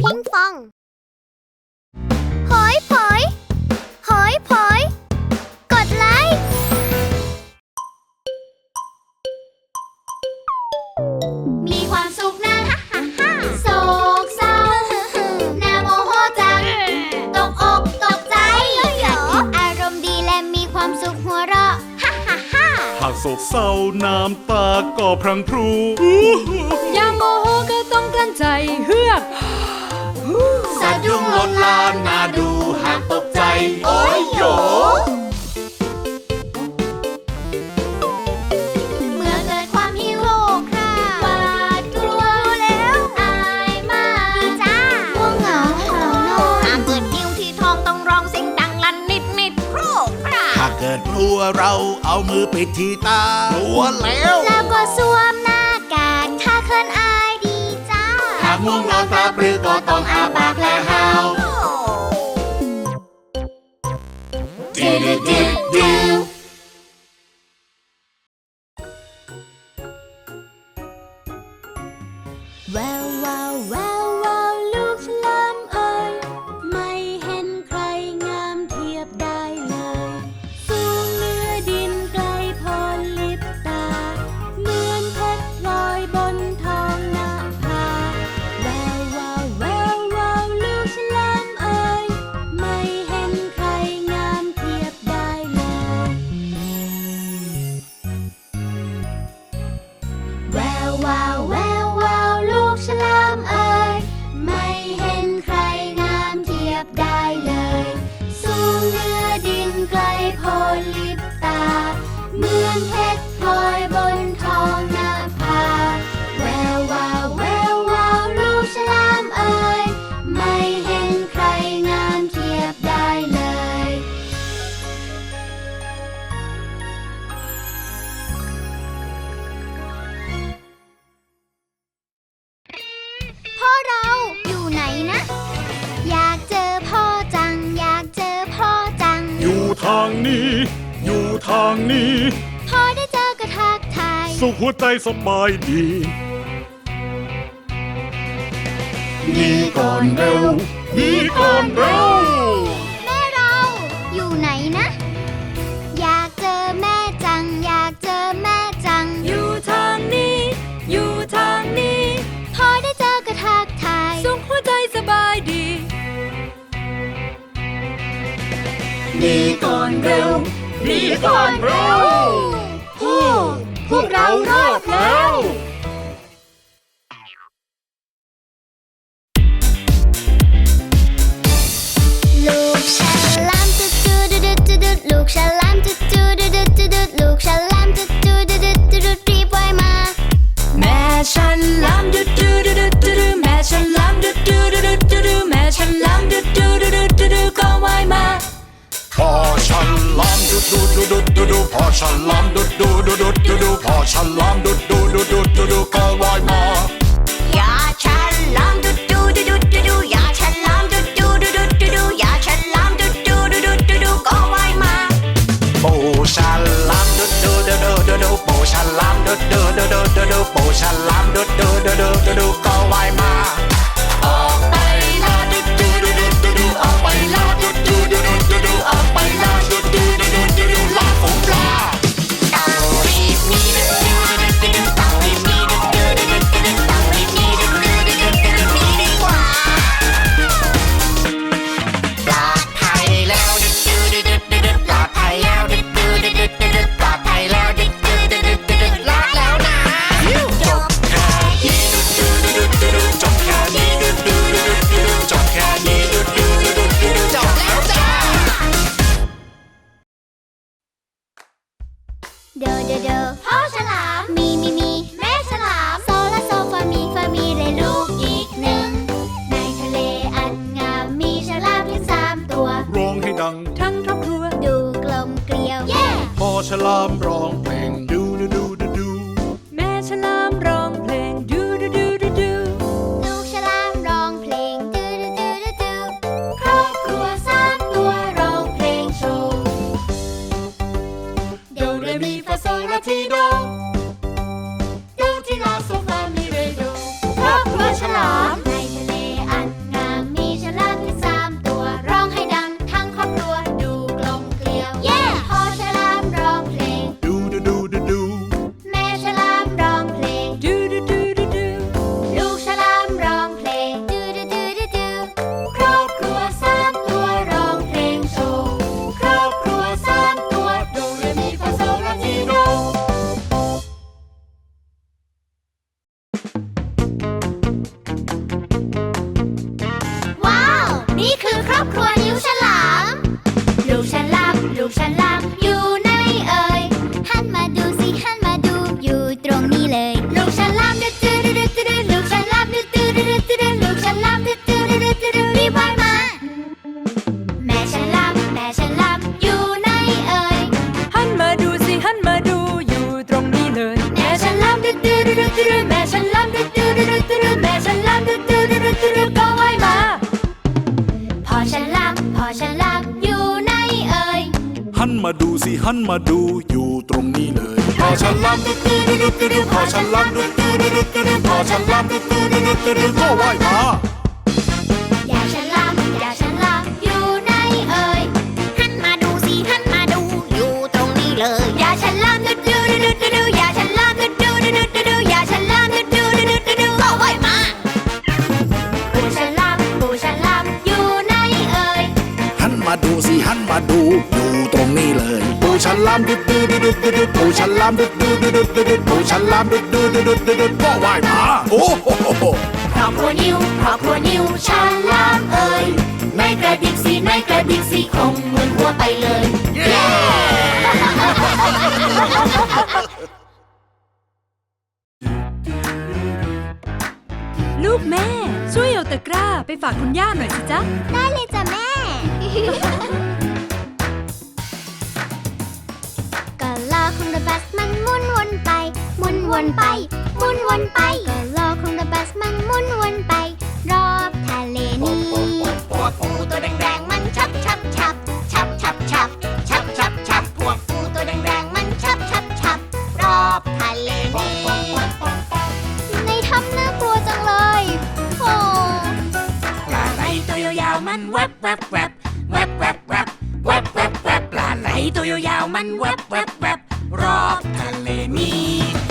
พิงฟอง หอยผอย หอยผอย กดไลค์ มีความสุขนะโศกเศร้าน่าโมโหจัง ตกอกตกใจ อารมณ์ดีและมีความสุขหัวเราะฮ่าฮ่าฮ่าหากโศกเศร้าน้ำตาก็พรังพรู อย่าโมโหก็ต้องกลั้นใจเฮือก สะดุ้งลนลานน่าดูหากตกใจ โอ้ยโยเมื่อเกิดความหิวโหยค่ะกลัวแล้วอายมากจ้าง่วงเหงาหอน หากเกิดหิวที่ทองต้องร้องเสียงดังลันนิดนิดครกคราถ้าเกิดกลัวเราเอามือปิดที่ตากลัวแล้ว แล้วก็สวมนะ ง่วงนอนตาปรือก็ต้องอาบากและเฮาดืดดืดดืด นี้ อยู่ทางนี้ พอได้เจอก็ทักทาย สุขหัวใจสบายดี หนีก่อนเร็วหนีก่อนเร็ว อนเร็ว ผีซ่อนเร็ว พวกเรารอดแล้ว ฉลามดุดดูดุดดุดดูพอฉลามดุดดู lam ra อฉันรัมพอฉันรัมอยู่ในเอ่ย หันมาดูสิหันมาดูอยู่ตรงนี้เลยพอฉลามดุดูดุดูดุดูพอฉลามดุดูดุดูดุดูพอฉลามดุดูดุดูดุดูก็ว่ายมา หันมาดูอยู่ตรงนี้เลยปูฉลามดุดดูดุดุดดุดปูฉลามดุดดูดุดุดดุดปูฉลามดุดดูดุดุดดุดก็ว่ายมาโอ้โหครอบครัวนิวครอบครัวนิวฉลามเอ่ยในกระดิกสีในกระดิกสีคงหมุนหัวไปเลยลูกแม่ ช่วยเอาตะกร้าไปฝากคุณย่าหน่อยสิจ๊ะ ได้เลยจ้ะแม่ ของรถบัสมันหมุนวนไปหมุนวนไปหมุนวนไปก็ล้อของรถบัสมันหมุนวนไป รอบทะเลนี้พวกปูตัวแดงๆมันชับชับชับชับชับชับชับชับชับพวกปูตัวแดงๆมันชับชับชับรอบทะเลนี้ในถ้ำน่ากลัวจังเลยโอ้ปลาไหลตัวยาวๆมันแวบแวบแวบแวบแวบแวบแวบแวบแวบปลาไหลตัวยาวๆมันแวบแวบแวบ รอบทะเลนี้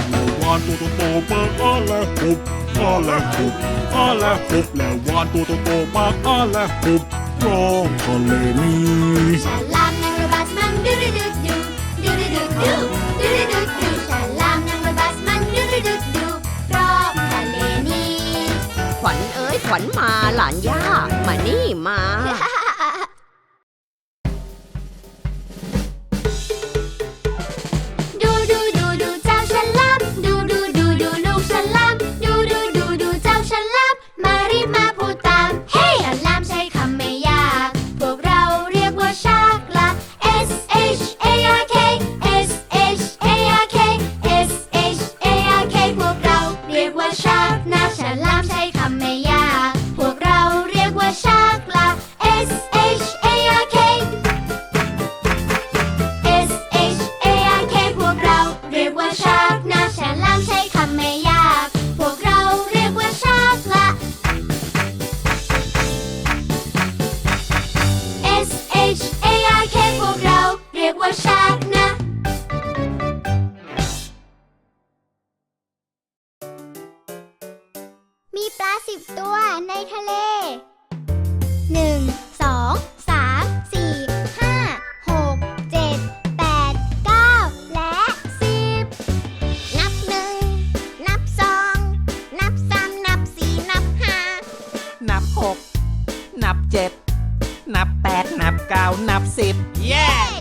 แล้ววานตัวโตๆมาอ้าและหุบอ้าและหุบอ้าและหุบแล้ววานตัวโตๆมาอ้าและหุบรอบทะเลนี้ฉลามนั่งรถบัสมันดูดูดูดูดูดูดูดูดูดูดูดูฉลามนั่งรถบัสมันดูดูดูดูรอบทะเลนี้ขวัญเอ้ยขวัญมาหลานย่ามานี่มา มีปลาสิบตัวในทะเลหนึ่งสองสามสี่ห้าหกเจ็ดแปดเก้าและสิบนับหนึ่งนับสองนับสามนับสี่นับห้านับหกนับเจ็ดนับแปดนับเก้านับสิบแย่